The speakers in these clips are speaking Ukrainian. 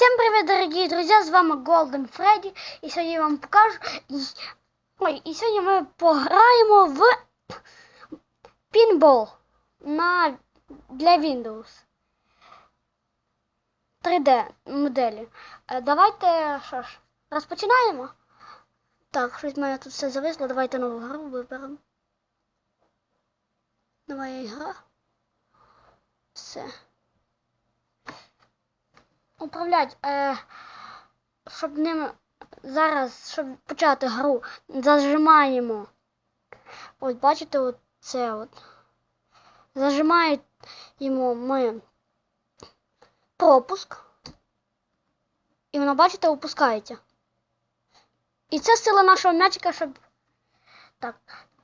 Всем привет, дорогие друзья, с вами Golden Freddy, и сегодня я вам покажу, і- ой, і сьогодні ми пограємо в пінбол на, для Windows 3D моделі. Е, Давайте, що ж, розпочинаємо. Так, щось в мене тут все зависло, давайте нову гру виберемо. Нова ігра. Все. Управлять, е, щоб ним зараз, щоб почати гру, зажимаємо. Ось бачите, от це от. Зажимаємо ми пропуск. І воно, бачите, опускається. І це сила нашого м'ячика, щоб. Так.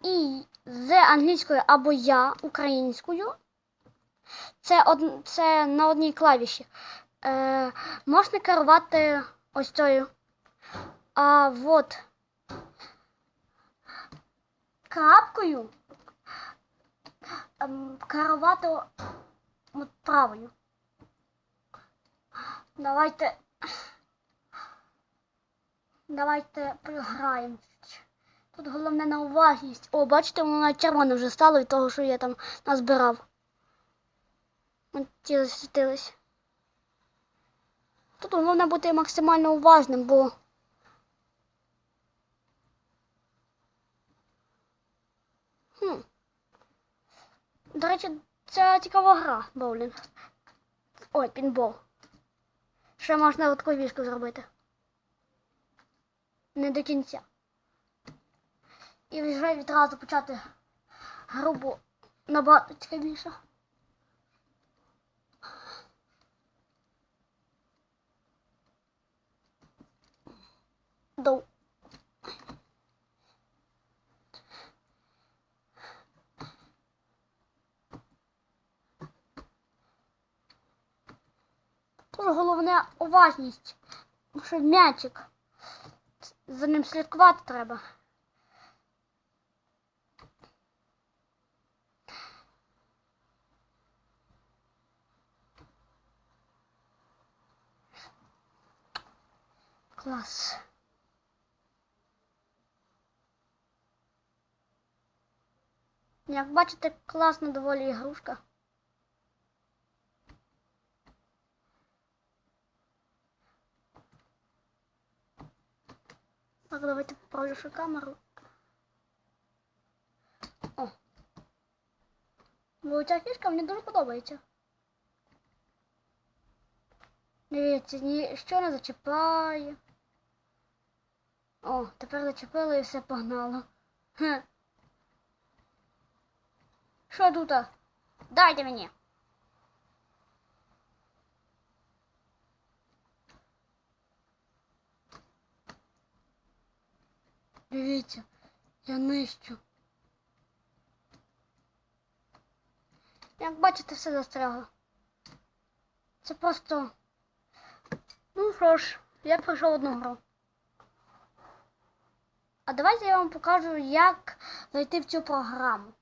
І з англійською або я українською. Це, од... це на одній клавіші е, можна керувати ось цією. А от крапкою ем, керувати правою. Давайте. Давайте програємо. Тут головне на уважність. О, бачите, воно червоне вже стало від того, що я там назбирав. Ті засвітились. Тут головне бути максимально уважним, бо. Хм. До речі, це цікава гра, боулінг. Ой, пінбол. Ще можна таку вішку зробити. Не до кінця. І вже відразу почати грубо набагато цікавіше. Тут головне уважність, що м'ячик. За ним слідкувати треба. Клас. Як бачите, класна доволі ігрушка. Так, давайте поправлю камеру. О. Бо ця фішка мені дуже подобається. Дивіться, ніщо не зачіпає. О, тепер зачепило і все погнало. Хе. Що тут? Дайте мені. Дивіться, я нищу. Як бачите, все застрягло. Це просто. Ну що ж, я пройшов одну гру. А давайте я вам покажу, як зайти в цю програму.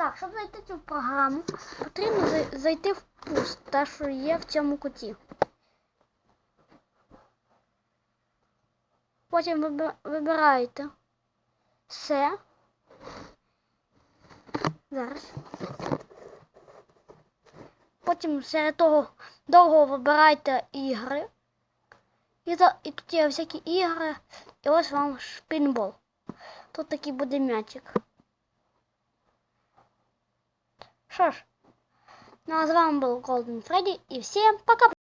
Так, щоб зайти цю програму, потрібно зайти в пуст, те, що є в цьому куті. Потім виби- вибираєте все. Зараз. Потім серед того довго вибираєте ігри. І, за, і тут є всякі ігри. І ось вам шпінбол. Тут такий буде м'ячик. Що ж, ну а з вами був Golden Freddy і всім пока!